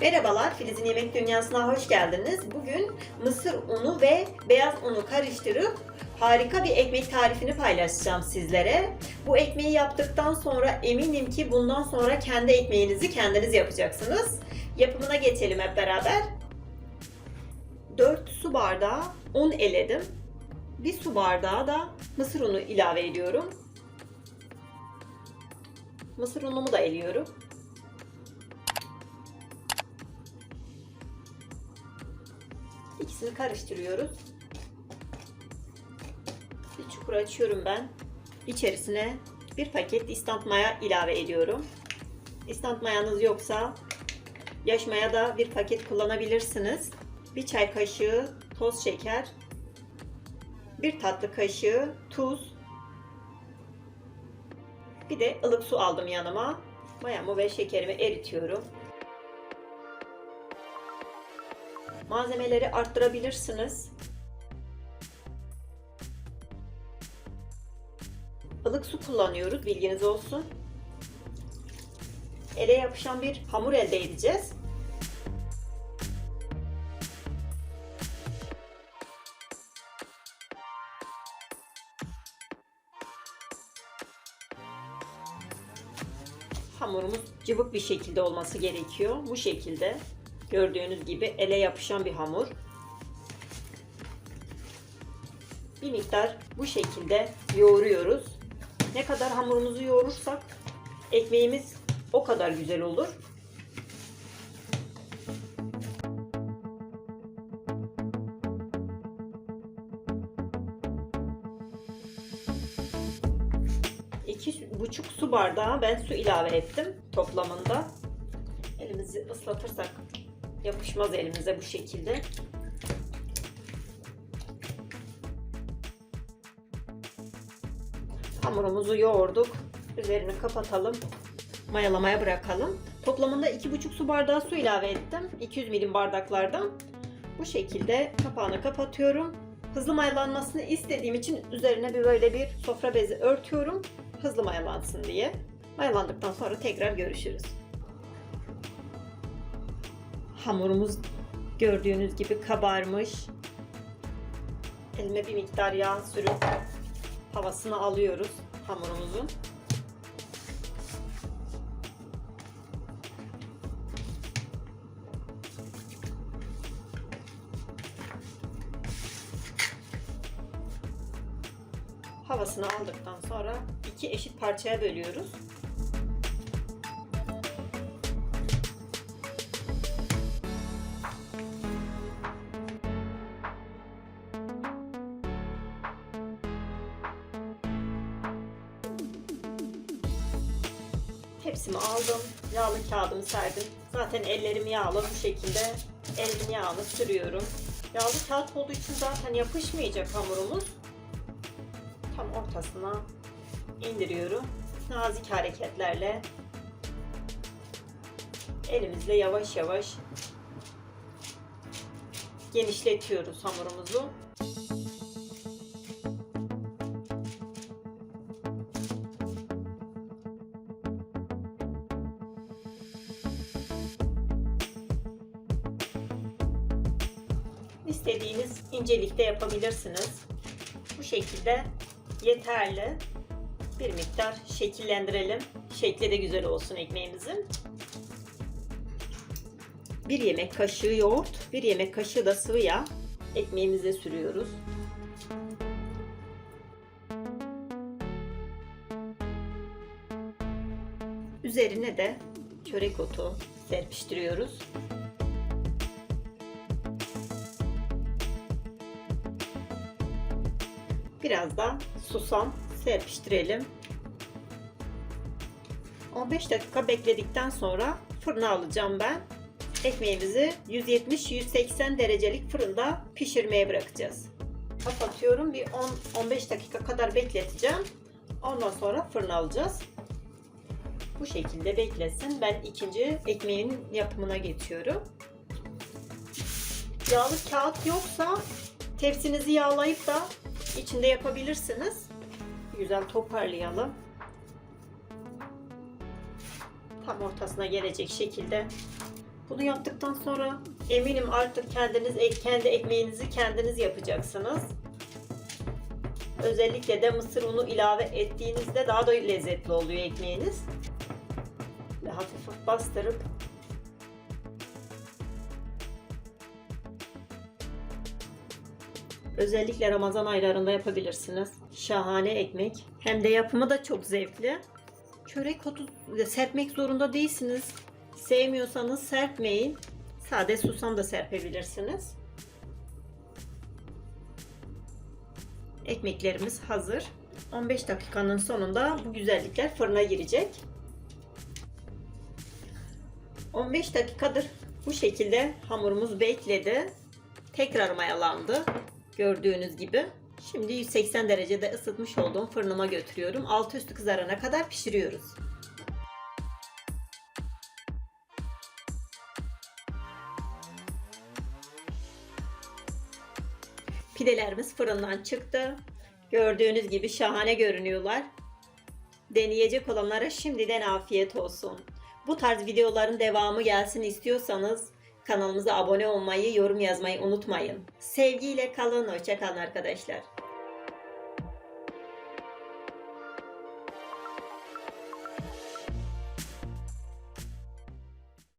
Merhabalar, Filiz'in Yemek Dünyası'na hoş geldiniz. Bugün mısır unu ve beyaz unu karıştırıp harika bir ekmek tarifini paylaşacağım sizlere. Bu ekmeği yaptıktan sonra eminim ki bundan sonra kendi ekmeğinizi kendiniz yapacaksınız. Yapımına geçelim hep beraber. 4 su bardağı un eledim. 1 su bardağı da mısır unu ilave ediyorum. Mısır unumu da eliyorum. İkisini karıştırıyoruz. Bir çukur açıyorum ben. İçerisine bir paket istant maya ilave ediyorum. İstant mayanız yoksa yaş maya da bir paket kullanabilirsiniz. Bir çay kaşığı toz şeker, bir tatlı kaşığı tuz, bir de ılık su aldım yanıma. Mayamı ve şekerimi eritiyorum. Malzemeleri arttırabilirsiniz. Ilık su kullanıyoruz bilginiz olsun. Ele yapışan bir hamur elde edeceğiz. Hamurumuz cıvık bir şekilde olması gerekiyor. Bu şekilde gördüğünüz gibi ele yapışan bir hamur. Bir miktar bu şekilde yoğuruyoruz. Ne kadar hamurumuzu yoğurursak ekmeğimiz o kadar güzel olur. İki buçuk su bardağı ben su ilave ettim toplamında. Elimizi ıslatırsak yapışmaz elimize bu şekilde. Hamurumuzu yoğurduk. Üzerini kapatalım. Mayalamaya bırakalım. Toplamında 2,5 su bardağı su ilave ettim. 200 milim bardaklardan. Bu şekilde kapağını kapatıyorum. Hızlı mayalanmasını istediğim için üzerine bir böyle bir sofra bezi örtüyorum. Hızlı mayalansın diye. Mayalandıktan sonra tekrar görüşürüz. Hamurumuz gördüğünüz gibi kabarmış. Elime bir miktar yağ sürüp havasını alıyoruz hamurumuzun. Havasını aldıktan sonra iki eşit parçaya bölüyoruz. Tepsimi aldım. Yağlı kağıdımı serdim. Zaten ellerim yağlı bu şekilde elimin yağını sürüyorum. Yağlı kağıt olduğu için zaten yapışmayacak hamurumuz. Tam ortasına indiriyorum. Nazik hareketlerle elimizle yavaş yavaş genişletiyoruz hamurumuzu. İstediğiniz incelikte yapabilirsiniz. Bu şekilde yeterli. Bir miktar şekillendirelim. Şekli de güzel olsun ekmeğimizin. Bir yemek kaşığı yoğurt, bir yemek kaşığı da sıvı yağ ekmeğimize sürüyoruz. Üzerine de çörek otu serpiştiriyoruz. Biraz da susam serpiştirelim. 15 dakika bekledikten sonra fırına alacağım ben. Ekmeğimizi 170-180 derecelik fırında pişirmeye bırakacağız. Kapatıyorum. Bir 10-15 dakika kadar bekleteceğim. Ondan sonra fırına alacağız. Bu şekilde beklesin. Ben ikinci ekmeğin yapımına geçiyorum. Yağlı kağıt yoksa tepsinizi yağlayıp da içinde yapabilirsiniz. Güzel toparlayalım. Tam ortasına gelecek şekilde Bunu yaptıktan sonra eminim artık kendiniz ek- kendi ekmeğinizi kendiniz yapacaksınız. Özellikle de mısır unu ilave ettiğinizde daha da lezzetli oluyor ekmeğiniz. Ve hafif bastırıp Özellikle Ramazan aylarında yapabilirsiniz. Şahane ekmek. Hem de yapımı da çok zevkli. Çörek otu serpmek zorunda değilsiniz. Sevmiyorsanız serpmeyin. Sade susam da serpebilirsiniz. Ekmeklerimiz hazır. 15 dakikanın sonunda bu güzellikler fırına girecek. 15 dakikadır bu şekilde hamurumuz bekledi. Tekrar mayalandı. Gördüğünüz gibi. Şimdi 180 derecede ısıtmış olduğum fırınıma götürüyorum. Altı üstü kızarana kadar pişiriyoruz. Pidelerimiz fırından çıktı. Gördüğünüz gibi şahane görünüyorlar. Deneyecek olanlara şimdiden afiyet olsun. Bu tarz videoların devamı gelsin istiyorsanız kanalımıza abone olmayı, yorum yazmayı unutmayın. Sevgiyle kalın, hoşça kalın arkadaşlar.